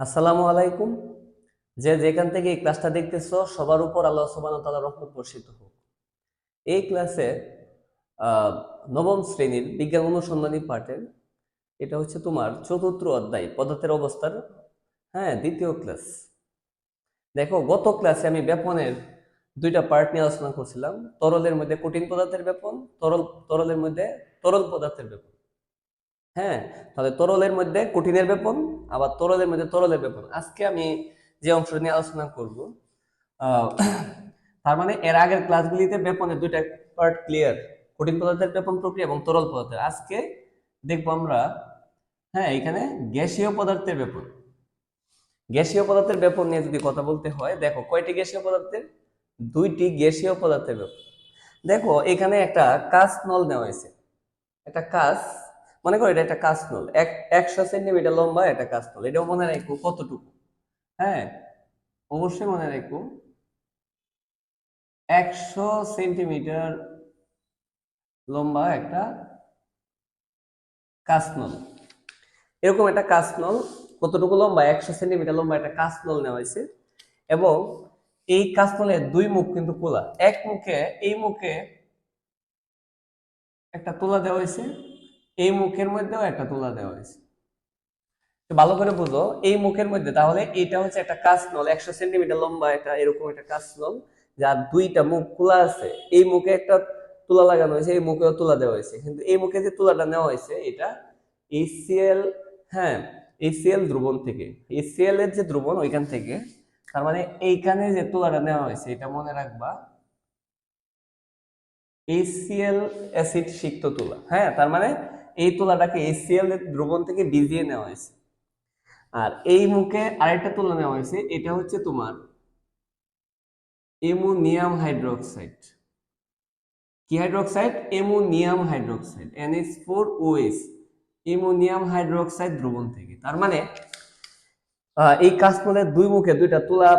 আসসালামু আলাইকুম। যে যেখান থেকে এই ক্লাসটা দেখতেছো, সবার উপর আল্লাহ ওয়া তাআলার রহমত বর্ষিত হোক। এই ক্লাসে নবম শ্রেণির বিজ্ঞান অনুসন্ধানী পাঠের এটা হচ্ছে তোমার চতুর্থ অধ্যায়, পদার্থের অবস্থার হ্যাঁ দ্বিতীয় ক্লাস দেখো, গত ক্লাসে আমি ব্যাপনের দুইটা পার্ট নিয়ে আলোচনা করছিলাম। তরলের মধ্যে কঠিন পদার্থের ব্যাপন, তরল, তরলের মধ্যে তরল পদার্থের ব্যাপন। হ্যাঁ? তাহলে তরলের মধ্যে কঠিনের ব্যাপন আবার তরলের মধ্যে তরলের ব্যাপন আজকে আমি যে অংশ নিয়ে আলোচনা করব তার মানে এর আগের ক্লাসগুলিতে ব্যাপনের দুইটা পার্ট ক্লিয়ার কঠিন পদার্থের ব্যাপন প্রক্রিয়া এবং তরল পদার্থের। আজকে দেখব আমরা হ্যাঁ এখানে গ্যাসীয় পদার্থের ব্যাপন গ্যাসীয় পদার্থের ব্যাপন নিয়ে যদি কথা বলতে হয়, দেখো কয়টি গ্যাসীয় পদার্থের? দুইটি গ্যাসীয় পদার্থের ব্যাপন দেখো, এখানে একটা কাঁচ নল নেওয়া হয়েছে। একটা কাঁচ মনে করো এটা একটা কাঁচ এক, একশো সেন্টিমিটার লম্বা একটা কাঁচ এটাও মনে রাখো কতটুকু? হ্যাঁ? অবশ্যই মনে রাখো একশো সেন্টিমিটার লম্বা একটা কাঁচ এরকম একটা কাঁচ কতটুকু লম্বা? একশো সেন্টিমিটার লম্বা একটা কাঁচ নল নেওয়া হয়েছে। এবং এই কাঁচ নলের দুই মুখ কিন্তু খোলা এক মুখে, এই মুখে একটা তোলা দেওয়া হয়েছে। এই মুখের মধ্যেও একটা তোলা দেওয়া হয়েছে। ভালো করে বুঝো, এই মুখের মধ্যে, তাহলে এটা হচ্ছে একটা কাঁচ নল একশো সেন্টিমিটার লম্বা একটা এরকম একটা কাঁচ নল যার দুইটা মুখ খোলা আছে। এই মুখে একটা তুলা লাগানো হয়েছে, এই মুখেও তুলা দেওয়া হয়েছে। কিন্তু এই মুখে যে তুলাটা নেওয়া হয়েছে, এটা এসিএল হ্যাঁ এসিএল দ্রবণ থেকে। এসিএল এর যে দ্রবণ ওইখান থেকে, তার মানে এইখানে যে তুলাটা নেওয়া হয়েছে, এটা মনে রাখবা এসিএল অ্যাসিড সিক্ত তুলা। হ্যাঁ তার মানে এই তুলাটাকে এসিএল দ্রবণ থেকে ভিজিয়ে নেওয়া হয়েছে। আর এই মুখে আরেকটা তুলা নেওয়া হয়েছে, এটা হচ্ছে তোমার এমোনিয়াম হাইড্রোক্সাইড। কি hydroxide? Ammonium hydroxide NH4OH ammonium hydroxide দ্রবণ থেকে। তার মানে এই কাঁচকলের দুই মুখে দুইটা তুলা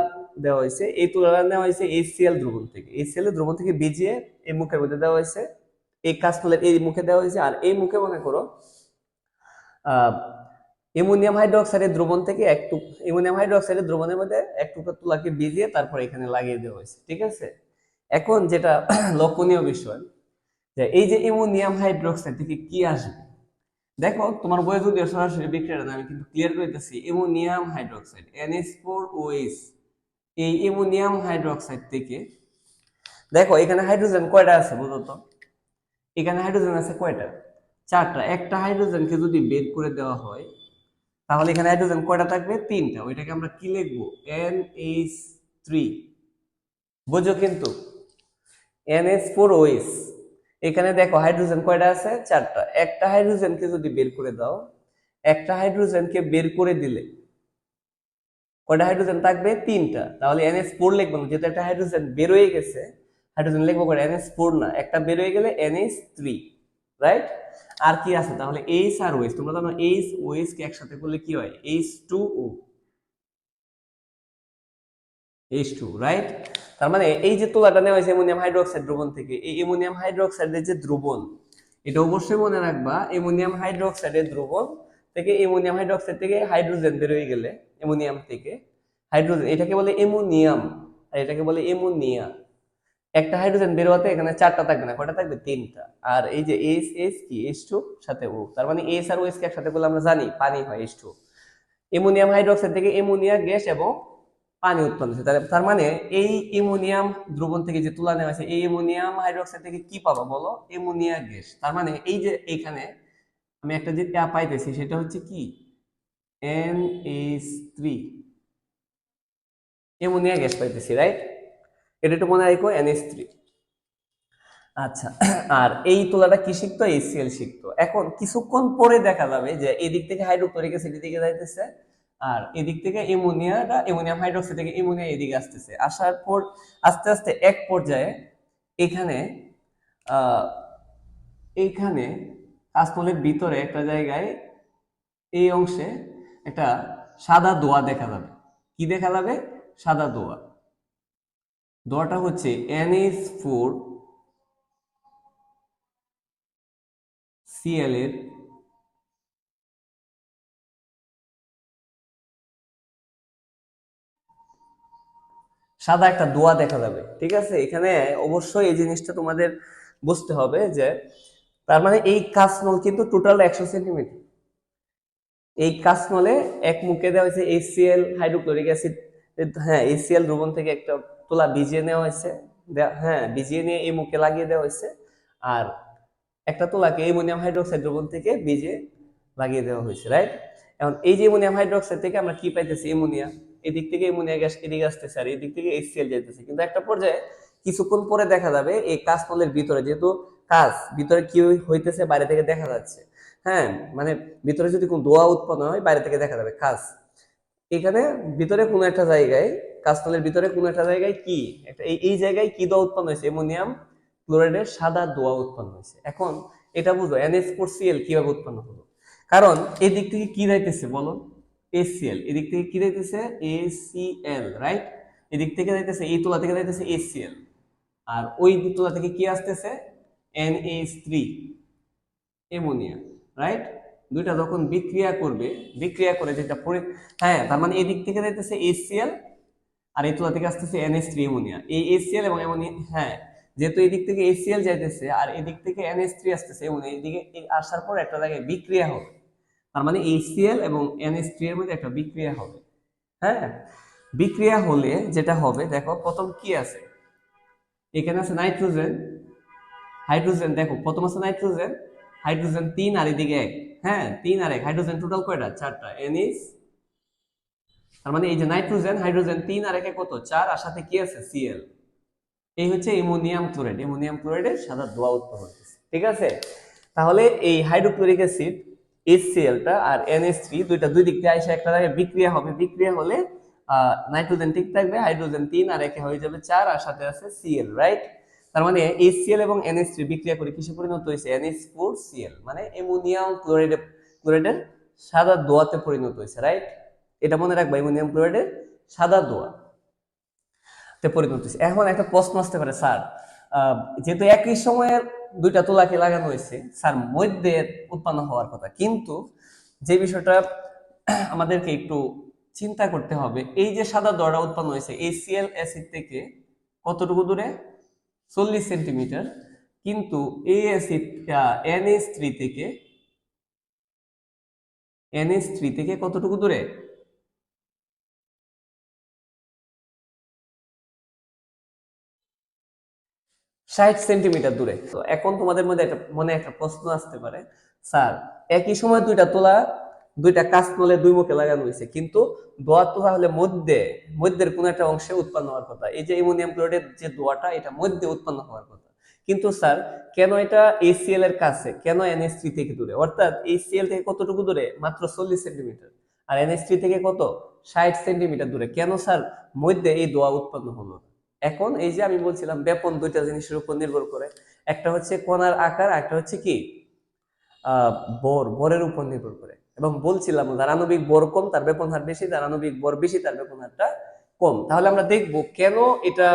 দেওয়া হয়েছে, এই তুলাটা নেওয়া হয়েছে HCl দ্রবণ থেকে। এর দ্রবণ থেকে ভিজিয়ে এই মুখের মধ্যে দেওয়া হয়েছে। এই কাঁচকলের এই মুখে দেওয়া হয়েছে, আর এই মুখে মনে করো, আহ, অ্যামোনিয়াম হাইড্রোক্সাইডের দ্রবণ থেকে এক টুক হাইড্রোক্সাইডের দ্রবণের মধ্যে এক টুকরা তুলাকে ভিজিয়ে তারপর এখানে লাগিয়ে দেওয়া হয়েছে, ঠিক আছে? এখন যেটা লক্ষণীয় বিষয়, যে এই যে অ্যামোনিয়াম হাইড্রোক্সাইড থেকে কি আসবে? দেখো, তোমার বইয়ে যদি সরাসরি বিক্রিয়াটা আমি কিন্তু ক্লিয়ার করে দিতেছি অ্যামোনিয়াম হাইড্রোক্সাইড NH4OH এই অ্যামোনিয়াম হাইড্রোক্সাইড থেকে, দেখো, এখানে হাইড্রোজেন কয়টা আছে বুঝো তো? এখানে হাইড্রোজেন আছে কয়টা? চারটা। একটা হাইড্রোজেনকে যদি বের করে দেওয়া হয়, তাহলে এখানে হাইড্রোজেন কয়টা থাকবে? তিনটা। ওইটাকে আমরা কি লিখব? এন এইচ থ্রি বুঝো কিন্তু? এনএস ফোর ওএস এখানে দেখো হাইড্রোজেন কয়টা আছে? চারটা। একটা হাইড্রোজেনকে যদি বের করে দাও, একটা হাইড্রোজেনকে বের করে দিলে কয়টা হাইড্রোজেন থাকবে? তিনটা। তাহলে এন এনএস ফোর লিখব যেহেতু একটা হাইড্রোজেন বের হয়ে গেছে হাইড্রোজেন লিখব করে এনএস ফোর না, একটা বের হয়ে গেলে এনএস থ্রি রাইট আর কি আছে? তাহলে এইচ আর ওয়েস তোমরা জানো এইচ ওএস কে একসাথে করলে কি হয়? H two O, H two right তার মানে এই যে তোলাটা নেওয়া হয়েছে অ্যামোনিয়াম হাইড্রোক্সাইড দ্রবণ থেকে, এই অ্যামোনিয়াম হাইড্রোক্সাইডের যে দ্রবণ, এটা অবশ্যই মনে রাখবা, অ্যামোনিয়াম হাইড্রোক্সাইডের দ্রবণ থেকে অ্যামোনিয়াম হাইড্রোক্সাইড থেকে হাইড্রোজেন বের হয়ে গেলে, অ্যামোনিয়াম থেকে হাইড্রোজেন, এটাকে বলে অ্যামোনিয়াম, আর এটাকে বলে অ্যামোনিয়া। একটা হাইড্রোজেন বের এখানে চারটা থাকবে না, কয়টা থাকবে? তিনটা। আর এই যে এস এস কি? এস টু সাথে ও তার মানে এস আর ওএস কে একসাথে করলে আমরা জানি পানি হয় এস টু অ্যামোনিয়াম হাইড্রোক্সাইড থেকে অ্যামোনিয়া, গ্যাস এবং পানি উৎপন্ন হচ্ছে। তার- মানে এই অ্যামোনিয়াম দ্রবণ থেকে যে তুলা নেওয়া হয়েছে, এই অ্যামোনিয়াম হাইড্রোক্সাইড থেকে কি পাবো বলো? Ammonia, gas. তার মানে এই যে এখানে আমি একটা যে পাইতেছি, সেটা হচ্ছে কি? N H three ammonia, gas পাইতেছি রাইট এটা একটু মনে রাখো থ্রি আচ্ছা আর এই তুলাটা কি শিখতো এসিএল শিখতো এখন কিছুক্ষণ পরে দেখা যাবে যে এদিক থেকে হাইড্রোক্লোরিক অ্যাসিড এদিকে যাইতেছে, আর এদিক থেকে অ্যামোনিয়াটা অ্যামোনিয়াম হাইড্রোক্সাইড থেকে অ্যামোনিয়া এদিকে আসতেছে। আসার পর আস্তে আস্তে এক পর্যায়ে এখানে এইখানে কাশফলের ভিতরে একটা জায়গায় এই অংশে একটা সাদা দোয়া দেখা যাবে। কি দেখা যাবে? সাদা দোয়া। দোয়াটা হচ্ছে এন এনএস ফোর সিএল এর সাদা একটা দোয়া দেখা যাবে, ঠিক আছে? এখানে অবশ্যই এই জিনিসটা তোমাদের বুঝতে হবে যে তার মানে এই কাসনল কিন্তু টোটাল একশো সেন্টিমিটার এই কাসনলে এক মুখে দেওয়া হয়েছে এসিএল হাইড্রোক্লোরিক অ্যাসিড হ্যাঁ এসিএল দ্রবণ থেকে একটা তোলা ভিজিয়ে নেওয়া হয়েছে। হ্যাঁ ভিজিয়ে নিয়ে এই মুখে লাগিয়ে দেওয়া হয়েছে। আর একটা তোলাকে অ্যামোনিয়াম হাইড্রোক্সাইড দ্রবণ থেকে ভিজিয়ে লাগিয়ে দেওয়া হয়েছে রাইট এখন এই যে অ্যামোনিয়াম হাইড্রোক্সাইড থেকে আমরা কি পাইতেছি? অ্যামোনিয়া। এদিক থেকে অ্যামোনিয়া গ্যাস এদিকে আসতেছে আর এদিক থেকে এইচসিএল যাইতেছে। কিন্তু একটা পর্যায়ে কিছুক্ষণ পরে দেখা যাবে এই কাঁচনলের ভিতরে, যেহেতু কাজ ভিতরে কি হইতেছে বাইরে থেকে দেখা যাচ্ছে। হ্যাঁ মানে ভিতরে যদি কোনো দোয়া উৎপন্ন হয় বাইরে থেকে দেখা যাবে কাজ এখানে ভিতরে কোনো একটা জায়গায় কাঁচনলের ভিতরে কোনো একটা জায়গায় কি? একটা এই জায়গায় কি দোয়া উৎপন্ন হয়েছে? অ্যামোনিয়াম ক্লোরাইডের সাদা দোয়া উৎপন্ন হয়েছে। এখন এটা বুঝো এনএস ফোর সিএল কীভাবে উৎপন্ন হলো? কারণ এদিক থেকে কি যাইতেছে বলো? এসিএল এদিক থেকে কি যাইতেছে? এসিএল রাইট এদিক থেকে যাইতেছে, এই তোলা থেকে যাইতেছে এসিএল আর ওই তোলা থেকে কি আসতেছে? এনএস থ্রি অ্যামোনিয়া রাইট দুইটা যখন বিক্রিয়া করবে, বিক্রিয়া করে যেটা হ্যাঁ তার মানে এদিক থেকে যাইতেছে এসিএল আর এই তুলা থেকে আসতেছে এনএস থ্রি অ্যামোনিয়া এই এসিএল এবং অ্যামোনিয়া হ্যাঁ যেহেতু এদিক থেকে এসিএল যাইতেছে আর এদিক থেকে এনএস থ্রি আসতেছে অ্যামোনিয়া এদিকে আসার পর একটা জায়গায় বিক্রিয়া হবে। তার মানে এইচসিএল এবং এনএস থ্রি এর মধ্যে একটা বিক্রিয়া হবে। হ্যাঁ বিক্রিয়া হলে যেটা হবে, দেখো, প্রথম কি আছে? এখানে আছে নাইট্রোজেন, হাইড্রোজেন, দেখো, প্রথম আছে নাইট্রোজেন, হাইড্রোজেন তিন আর এদিকে এক। হ্যাঁ তিন আর এক, হাইড্রোজেন টোটাল কয়টা? চারটা। এনএস তার মানে এই যে নাইট্রোজেন, হাইড্রোজেন তিন আর একে কত? চার, আর সাথে কি আছে? সিএল এই হচ্ছে অ্যামোনিয়াম ক্লোরাইড। অ্যামোনিয়াম ক্লোরাইডের সাদা ধোঁয়া উৎপন্ন ঠিক আছে? তাহলে এই হাইড্রোক্লোরিক অ্যাসিড HCl-টা আর NH3 দুইটা দুই দিক দিয়ে এসে একটা জায়গায় বিক্রিয়া হবে। বিক্রিয়া হলে নাইট্রোজেন ঠিক থাকবে, হাইড্রোজেন তিন আর একে হয়ে যাবে চার, আর সাথে আছে Cl রাইট তার মানে HCl এবং NH3 বিক্রিয়া করে কিসে পরিণত হয়েছে NH4Cl মানে অ্যামোনিয়াম ক্লোরাইড, ক্লোরাইডের সাদা দোয়াতে পরিণত হয়েছে রাইট এটা মনে রাখবা অ্যামোনিয়াম ক্লোরাইডের সাদা দোয়া। তে পরিণত হয়েছে। এখন একটা প্রশ্ন আসতে পারে, স্যার যেহেতু একই সময়ে দুইটা তোলাকে লাগানো হয়েছে, স্যার, মধ্যে উৎপন্ন হওয়ার কথা। কিন্তু যে বিষয়টা আমাদেরকে একটু চিন্তা করতে হবে, এই যে সাদা দড়া উৎপন্ন হয়েছে এসিএল অ্যাসিড থেকে কতটুকু দূরে? চল্লিশ সেন্টিমিটার। কিন্তু এই অ্যাসিড এনএস থ্রি থেকে এনএস থ্রি থেকে কতটুকু দূরে? ষাট সেন্টিমিটার দূরে। তো এখন তোমাদের মধ্যে একটা, মনে একটা প্রশ্ন আসতে পারে। স্যার, একই সময় দুইটা তোলা, দুইটা কাজ তোলে দুই মুখে লাগানো হয়েছে। কিন্তু দোয়া তো তাহলে মধ্যে, মধ্যের কোন একটা অংশে উৎপন্ন হওয়ার কথা। এই যে অ্যামোনিয়াম ক্লোরাইডের যে দোয়াটা, এটা মধ্যে উৎপন্ন হওয়ার কথা। কিন্তু স্যার, কেন এটা এসিএল এর কাছে, কেন এনএস থ্রি থেকে দূরে? অর্থাৎ এসিএল থেকে কতটুকু দূরে? মাত্র চল্লিশ সেন্টিমিটার। আর এনএস থ্রি থেকে কত? ষাট সেন্টিমিটার দূরে। কেন স্যার, মধ্যে এই দোয়া উৎপন্ন হলো? এখন এই যে আমি বলছিলাম ব্যাপন দুইটা জিনিসের উপর নির্ভর করে, একটা হচ্ছে কণার আকার একটা হচ্ছে কি? বর, বরের উপর নির্ভর করে। এবং বলছিলাম, যার আণবিক বর কম, তার ব্যাপন হার বেশি, যার আণবিক বর বেশি, তার ব্যাপন হারটা কম। তাহলে আমরা দেখব কেন এটা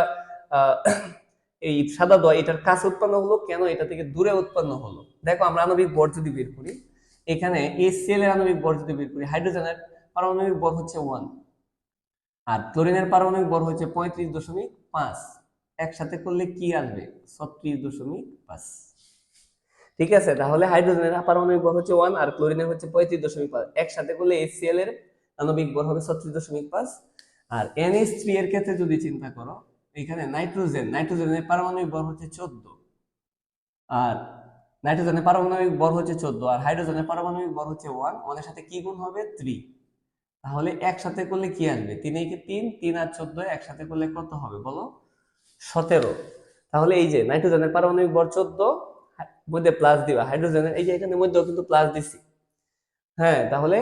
এই সাদা দয় এটার কাছে উৎপন্ন হলো, কেন এটা থেকে দূরে উৎপন্ন হলো? দেখো, আমরা আণবিক বর যদি বের করি, এখানে এসিএল এর আণবিক বর যদি বের করি, হাইড্রোজেনের পারমাণবিক বর হচ্ছে ওয়ান আর ক্লোরিনের পারমাণবিক বর হচ্ছে পঁয়ত্রিশ দশমিক পাঁচ। একসাথে করলে কি আসবে? ছত্রিশ দশমিক পাঁচ। ঠিক আছে, তাহলে হাইড্রোজেনের পারমাণবিক বর হচ্ছে ওয়ান আর ক্লোরিনের হচ্ছে পঁয়ত্রিশ দশমিক পাঁচ। একসাথে করলে HCl এর আণবিক বর হবে ছত্রিশ দশমিক পাঁচ। আর NH3 থ্রি এর ক্ষেত্রে যদি চিন্তা করো, এখানে নাইট্রোজেন, নাইট্রোজেনের পারমাণবিক বর হচ্ছে চোদ্দ। আর নাইট্রোজেনের পারমাণবিক বর হচ্ছে চোদ্দ, আর হাইড্রোজেনের পারমাণবিক বর হচ্ছে ওয়ান। ওয়ানের সাথে কি গুণ হবে? থ্রি। তাহলে একসাথে করলে কি আসবে? তিন একে তিন তিন আর চোদ্দ একসাথে করলে কত হবে বলো? সতেরো। তাহলে এই যে নাইট্রোজেনের পারমাণবিক বর চোদ্দ মধ্যে প্লাস দিবা। হাইড্রোজেনের, এই যে এখানে মধ্যেও কিন্তু প্লাস দিছি। হ্যাঁ তাহলে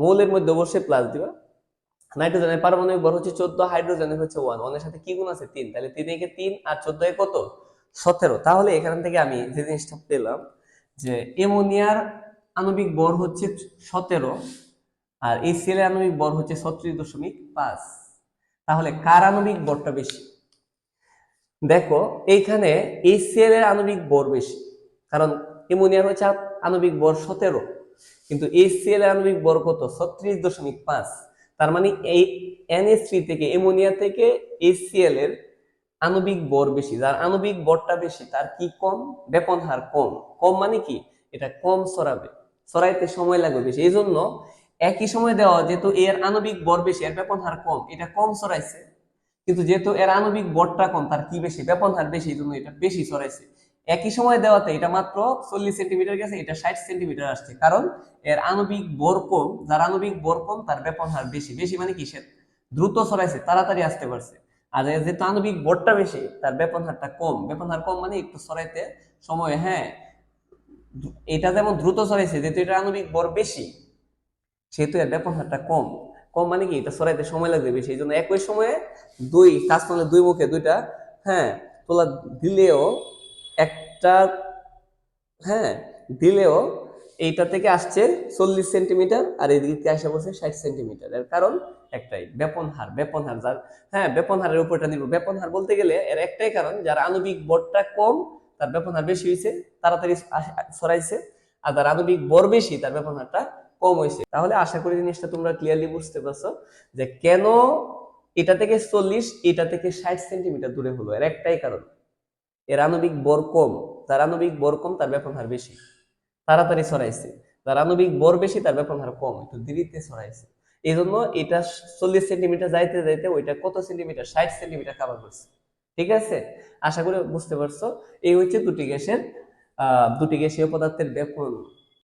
মৌলের মধ্যে অবশ্যই প্লাস দিবা। নাইট্রোজেনের পারমাণবিক বর হচ্ছে চোদ্দ, হাইড্রোজেনের হচ্ছে ওয়ান ওয়ানের সাথে কি গুণ আছে? তিন। তাহলে তিন একে তিন আর চোদ্দ এ কত? সতেরো। তাহলে এখান থেকে আমি যে জিনিসটা পেলাম যে এমোনিয়ার আণবিক বর হচ্ছে সতেরো। আর এই সেলের আণবিক বর হচ্ছে ছত্রিশ দশমিক পাঁচ। তাহলে কার আণবিক বরটা বেশি? দেখো, এইখানে এই সেলের আণবিক বর বেশি, কারণ অ্যামোনিয়ার হচ্ছে আণবিক বর সতেরো। কিন্তু এই সেলের আণবিক বর কত? ছত্রিশ দশমিক পাঁচ। তার মানে এই NH3 থেকে, অ্যামোনিয়া থেকে HCl এর আণবিক ভর বেশি। যার আণবিক ভরটা বেশি, তার কি কম? ব্যাপন হার কম। কম মানে কি? এটা কম ছড়াবে ছড়াইতে সময় লাগবে বেশি। এই জন্য একই সময় দেওয়া, যেহেতু এর আণবিক বর বেশি, এর ব্যাপন হার কম, এটা কম ছড়াইছে। কিন্তু যেহেতু এর আণবিক ভরটা কম, তার কি বেশি? ব্যাপন হার বেশি জন্য এটা বেশি ছড়াইছে। একই সময় দেওয়াতে এটা মাত্র চল্লিশ সেন্টিমিটার গেছে, এটা ষাট সেন্টিমিটার আসছে। কারণ এর আণবিক ভর কম, যার আণবিক ভর কম, তার ব্যাপন হার বেশি। বেশি মানে কি? সে দ্রুত ছড়াইছে, তাড়াতাড়ি আসতে পারছে। আর এর যেহেতু আণবিক ভরটা বেশি, তার ব্যাপন হারটা কম। ব্যাপন হার কম মানে একটু ছড়াইতে সময় হ্যাঁ এটা যেমন দ্রুত ছড়াইছে, যেহেতু এটা আণবিক বর বেশি সেহেতু এর ব্যাপন হারটা কম। কম মানে কি? এটা সরাইতে সময় লাগবে বেশি। এই জন্য একই সময়ে দুই টাচ করলে দুই মুখে দুইটা হ্যাঁ তোলা দিলেও একটা হ্যাঁ দিলেও এইটা থেকে আসছে চল্লিশ সেন্টিমিটার আর এদিকে আসে বলছে ষাট সেন্টিমিটার। এর কারণ একটাই ব্যাপন হার ব্যাপন হার যার হ্যাঁ ব্যাপন হারের উপরটা নির্ভর। ব্যাপন হার বলতে গেলে এর একটাই কারণ, যার আণবিক বরটা কম, তার ব্যাপন হার বেশি হয়েছে তাড়াতাড়ি ছড়াইছে আর যার আণবিক বর বেশি, তার ব্যাপন হারটা কম হয়েছে। তাহলে আশা করি জিনিসটা তোমরা ক্লিয়ারলি বুঝতে পারছ যে কেন এটা থেকে চল্লিশ, এটা থেকে ষাট সেন্টিমিটার দূরে হলো। এর একটাই কারণ, এর আণবিক বর কম। তার আণবিক বর কম, তার ব্যাপন হার বেশি। তাড়াতাড়ি ছড়াইছে। তার আণবিক বর বেশি, তার ব্যাপন হার কম। একটু দেরিতে ছড়াইছে। এই জন্য এটা চল্লিশ সেন্টিমিটার যাইতে যাইতে ওইটা কত সেন্টিমিটার ষাট সেন্টিমিটার কাভার করছে। ঠিক আছে? আশা করি বুঝতে পারছ। এই হচ্ছে দুটি গ্যাসের দুটি গ্যাসীয় পদার্থের ব্যাপন